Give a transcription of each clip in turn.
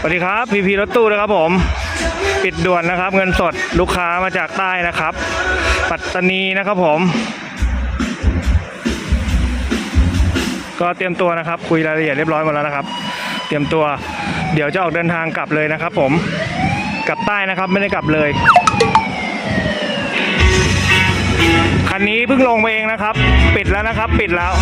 สวัสดีครับพีพีรถตู้นะครับผม ปิดด่วนนะครับ เงินสดลูกค้ามาจากใต้นะครับ ปัตตานีนะครับผม ก็เตรียมตัวนะครับ คุยรายละเอียดเรียบร้อยหมดแล้วนะครับ เตรียมตัวเดี๋ยวจะออกเดินทางกลับเลยนะครับ ผมกลับใต้นะครับไม่ได้กลับเลยคันนี้เพิ่งลงไปเองนะครับ ปิดแล้วนะครับ ปิดแล้ว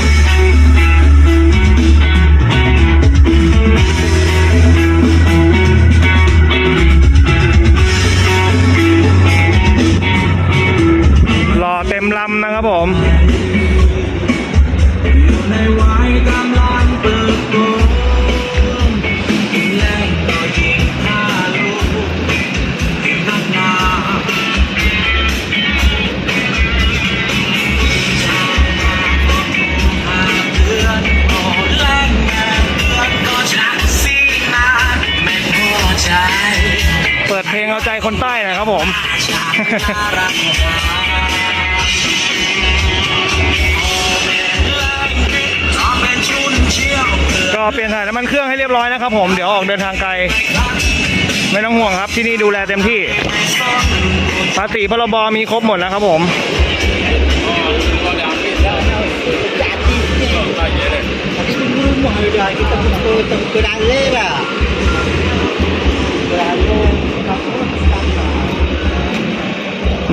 ม่หัวใจเปิดเพลงเอาใจคนใต้นะครับผม เปลี่ยนถ่ายน้ำมันเครื่องให้เรียบร้อยนะครับผมเดี๋ยวออกเดินทางไกล ไม่ต้องห่วงครับที่นี่ดูแลเต็มที่ ภาษีพรบมีครบหมดนะครับผม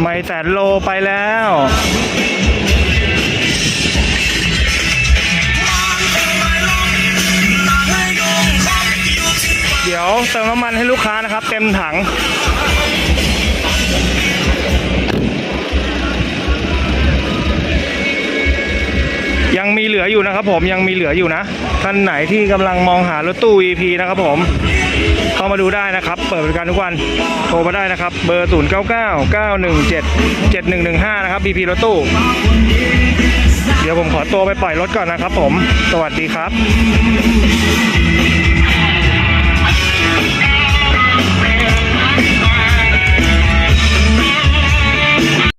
ไม่แสนโลไปแล้ว เดี๋ยวเติมน้ำมันให้ลูกค้านะครับ เต็มถัง ยังมีเหลืออยู่นะครับผมยังมีเหลืออยู่นะ ท่านไหนที่กำลังมองหารถตู้ EP นะครับผมเข้ามาดูได้นะครับ เปิดบริการทุกวันโทรมาได้นะครับ เบอร์ 0 9 9 9 1 7 7 1 1 5 นะครับ BP รถตู้ เดี๋ยวผมขอตัวไปปล่อยรถก่อนนะครับผม สวัสดีครับ